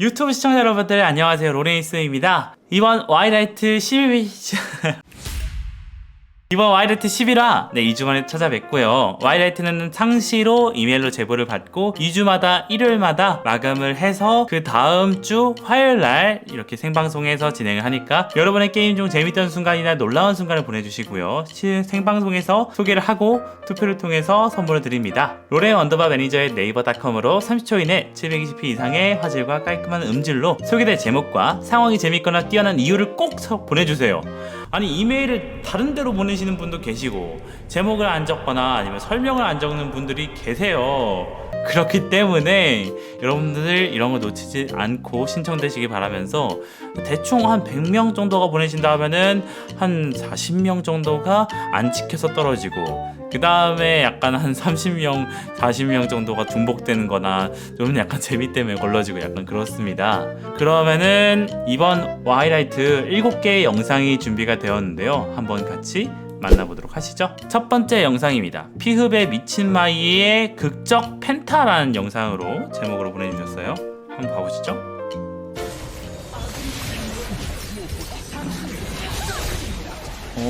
유튜브 시청자 여러분들 안녕하세요. 로레이스입니다. 이번 와이라이트 12 이번 와이라이트 11화 네 2주 만에 찾아뵙고요. 와이라이트는 상시로 이메일로 제보를 받고 2주마다 일요일마다 마감을 해서 그 다음 주 화요일날 이렇게 생방송에서 진행을 하니까 여러분의 게임 중 재밌던 순간이나 놀라운 순간을 보내주시고요. 시- 생방송에서 소개를 하고 투표를 통해서 선물을 드립니다. 로레 언더바 매니저의 네이버닷컴으로 30초 이내 720p 이상의 화질과 깔끔한 음질로 소개될 제목과 상황이 재밌거나 뛰어난 이유를 꼭 서- 보내주세요 아니 이메일을 다른 데로 보내시는 분도 계시고 제목을 안 적거나 아니면 설명을 안 적는 분들이 계세요. 그렇기 때문에 여러분들 이런 거 놓치지 않고 신청되시기 바라면서 대충 한 100명 정도가 보내신다 하면은 한 40명 정도가 안 찍혀서 떨어지고 그 다음에 약간 한 30명, 40명 정도가 중복되는 거나 좀 약간 재미 때문에 걸러지고 약간 그렇습니다. 그러면은 이번 와이라이트 7개의 영상이 준비가 되었는데요. 한번 같이 만나보도록 하시죠. 첫 번째 영상입니다. 피흡의 미친 마이의 극적 펜타라는 영상으로 제목으로 보내주셨어요. 한번 봐보시죠. 오,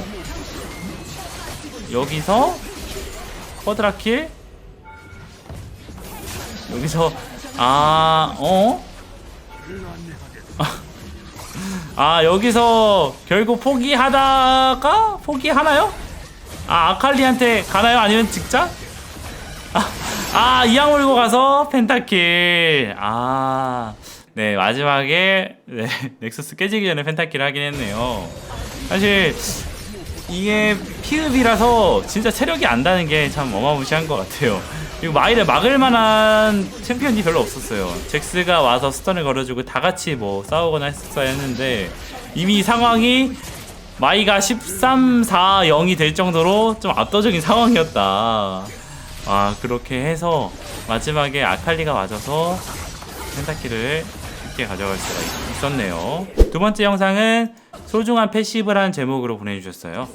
오. 여기서 쿼드라킬 여기서 아 어? 아 여기서 결국 포기하다가 포기하나요? 아 아칼리한테 가나요? 아니면 직장? 아 이양 몰고 가서 펜타킬 아 네 마지막에 네, 넥서스 깨지기 전에 펜타킬 하긴 했네요 사실 이게 피읍이라서 진짜 체력이 안 다는 게 참 어마무시한 것 같아요. 그리고 마이를 막을 만한 챔피언이 별로 없었어요. 잭스가 와서 스턴을 걸어주고 다 같이 뭐 싸우거나 했었어야 했는데 이미 상황이 마이가 13, 4, 0이 될 정도로 좀 압도적인 상황이었다. 아 그렇게 해서 마지막에 아칼리가 맞아서 펜타키를 쉽게 가져갈 수가 있- 있었네요. 두 번째 영상은 소중한 패시브라는 제목으로 보내주셨어요.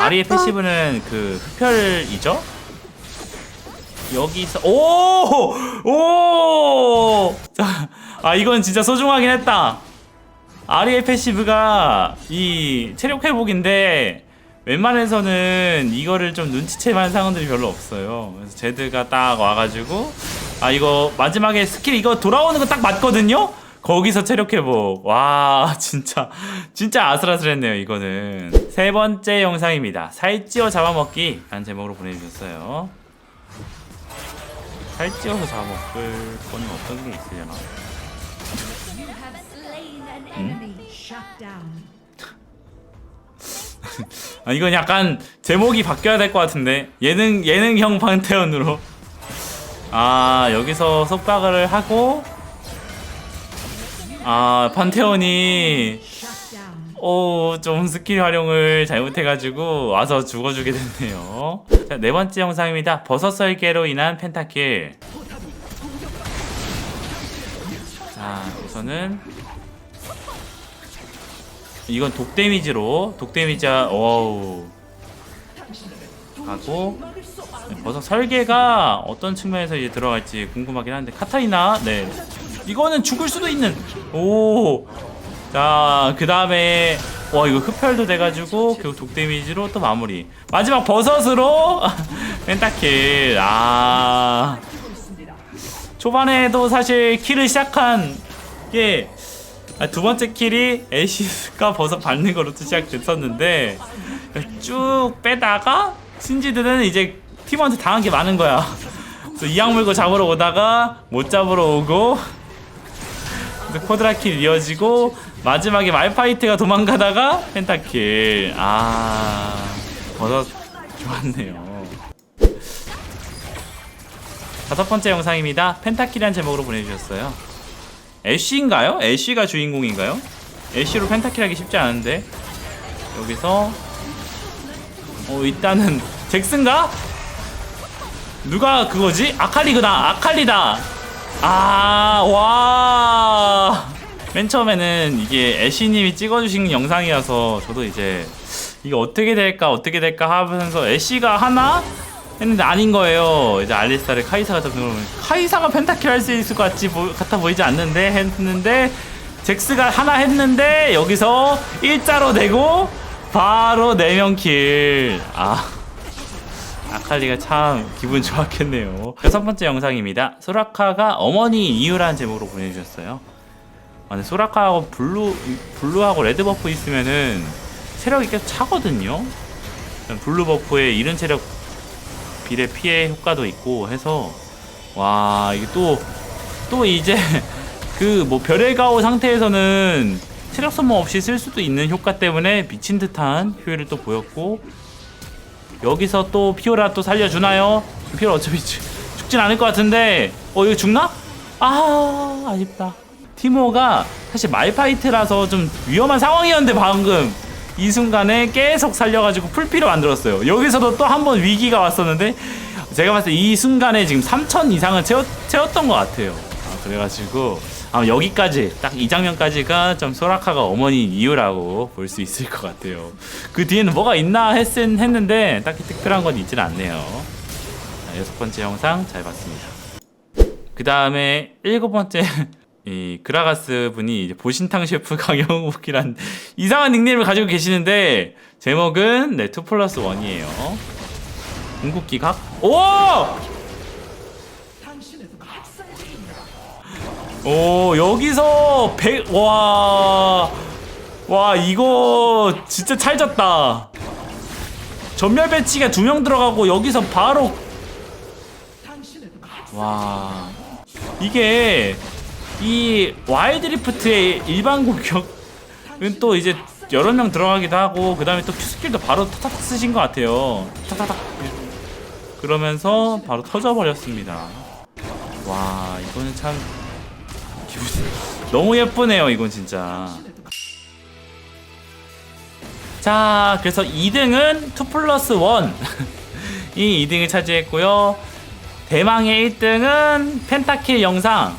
아리의 패시브는 그 흡혈이죠? 여기서 오! 오! 자, 아 이건 진짜 소중하긴 했다. 아리의 패시브가 이 체력 회복인데 웬만해서는 이거를 좀 눈치채만 상황들이 별로 없어요. 그래서 제드가 딱 와가지고 아 이거 마지막에 스킬 이거 돌아오는 거 딱 맞거든요. 거기서 체력 회복. 와 진짜 진짜 아슬아슬했네요 이거는. 세 번째 영상입니다. 살찌워 잡아먹기 라는 제목으로 보내 주셨어요. 살찌워서 잡아먹을 거는 어떤 게 있으려나? Down. 아 이건 약간 제목이 바뀌어야 될 것 같은데 예능 예능형 판테온으로 아 여기서 속박을 하고 아 판테온이. 오좀 스킬 활용을 잘못해가지고 와서 죽어주게 됐네요. 자, 네 번째 영상입니다. 버섯 설계로 인한 펜타킬. 자 우선은 이건 독 데미지로 독 데미지야 어우 가고 네, 버섯 설계가 어떤 측면에서 이제 들어갈지 궁금하긴 한데 카타리나 네 이거는 죽을 수도 있는. 오 자 그 다음에 와 이거 흡혈도 돼가지고 결국 독 데미지로 또 마무리. 마지막 버섯으로 펜타킬. 아. 초반에도 사실 킬을 시작한 게 아, 두 번째 킬이 애쉬가 버섯 밟는 또 시작됐었는데 쭉 빼다가 신지드는 이제 팀원한테 당한 게 많은 거야. 이악 물고 잡으러 오다가 못 잡으러 오고 그래서 쿼드라킬 이어지고 마지막에 말파이트가 도망가다가 펜타킬. 아 버섯 좋았네요. 다섯 번째 영상입니다. 펜타킬이라는 제목으로 보내주셨어요. 애쉬인가요? 애쉬가 주인공인가요? 애쉬로 펜타킬 하기 쉽지 않은데 여기서 어 일단은 잭슨가? 누가 그거지? 아칼리구나 아칼리다 아 와 맨 처음에는 이게 애쉬님이 찍어주신 영상이어서 저도 이제 이게 어떻게 될까 어떻게 될까 하면서 애쉬가 하나 했는데 아닌 거예요. 이제 알리스타를 카이사가 잡는 걸 카이사가 펜타킬 할 수 있을 것 같지 보- 같아 보이지 않는데 했는데 잭스가 하나 했는데 여기서 일자로 내고 바로 4명 킬. 아. 아칼리가 참 기분 좋았겠네요. 여섯 번째 영상입니다. 소라카가 어머니 이유라는 제목으로 보내주셨어요. 아, 근데 소라카하고 블루 블루하고 레드 버프 있으면은 체력이 계속 차거든요. 블루 버프에 이른 체력 비례 피해 효과도 있고 해서 와 이게 또 또 이제 그 뭐 별의 가오 상태에서는 체력 소모 없이 쓸 수도 있는 효과 때문에 미친 듯한 효율을 또 보였고 여기서 또 피오라 또 살려주나요? 피오라 어차피 죽- 죽진 않을 것 같은데 어 이거 죽나? 아 아쉽다 티모가 사실 말파이트라서 좀 위험한 상황이었는데 방금 이 순간에 계속 살려가지고 풀피로 만들었어요 여기서도 또 한 번 위기가 왔었는데 제가 봤을 때 이 순간에 지금 3천 이상은 채웠, 채웠던 것 같아요 아, 그래가지고 아마 여기까지 딱 이 장면까지가 좀 소라카가 어머니 이유라고 볼 수 있을 것 같아요 그 뒤에는 뭐가 있나 했, 했는데 딱히 특별한 건 있진 않네요 자, 여섯 번째 영상 잘 봤습니다 그 다음에 일곱 번째 이 그라가스 분이 이제 보신탕 셰프 강영욱이란 이상한 닉네임을 가지고 계시는데 제목은 네2 플러스 1이에요 궁극기 각? 오! 오 여기서 100 와... 와 이거 진짜 찰졌다. 전멸 배치가 두 명 들어가고 여기서 바로. 와. 이게 이 와일드 리프트의 일반 공격은 또 이제 여러 명 들어가기도 하고 그 다음에 또 큐스킬도 바로 타닥 쓰신 것 같아요. 타닥닥. 그러면서 바로 터져버렸습니다. 와 이거는 참 너무 예쁘네요 이건 진짜. 자 그래서 2등은 2 플러스 1이 2등을 차지했고요. 대망의 1등은 펜타킬 영상.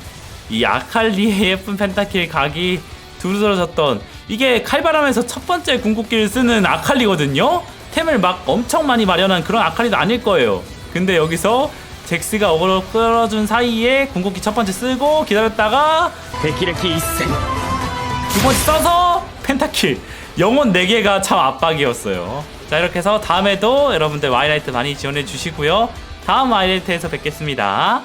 이 아칼리의 예쁜 펜타킬 각이 두드러졌던 이게 칼바람에서 첫 번째 궁극기를 쓰는 아칼리거든요. 템을 막 엄청 많이 마련한 그런 아칼리도 아닐 거예요. 근데 여기서 잭스가 어그로 끌어준 사이에 궁극기 첫 번째 쓰고 기다렸다가 백기레키 이센 두 번째 써서 펜타킬. 영혼 4개가 참 압박이었어요. 자 이렇게 해서 다음에도 여러분들 와이라이트 많이 지원해 주시고요. 다음 와이라이트에서 뵙겠습니다.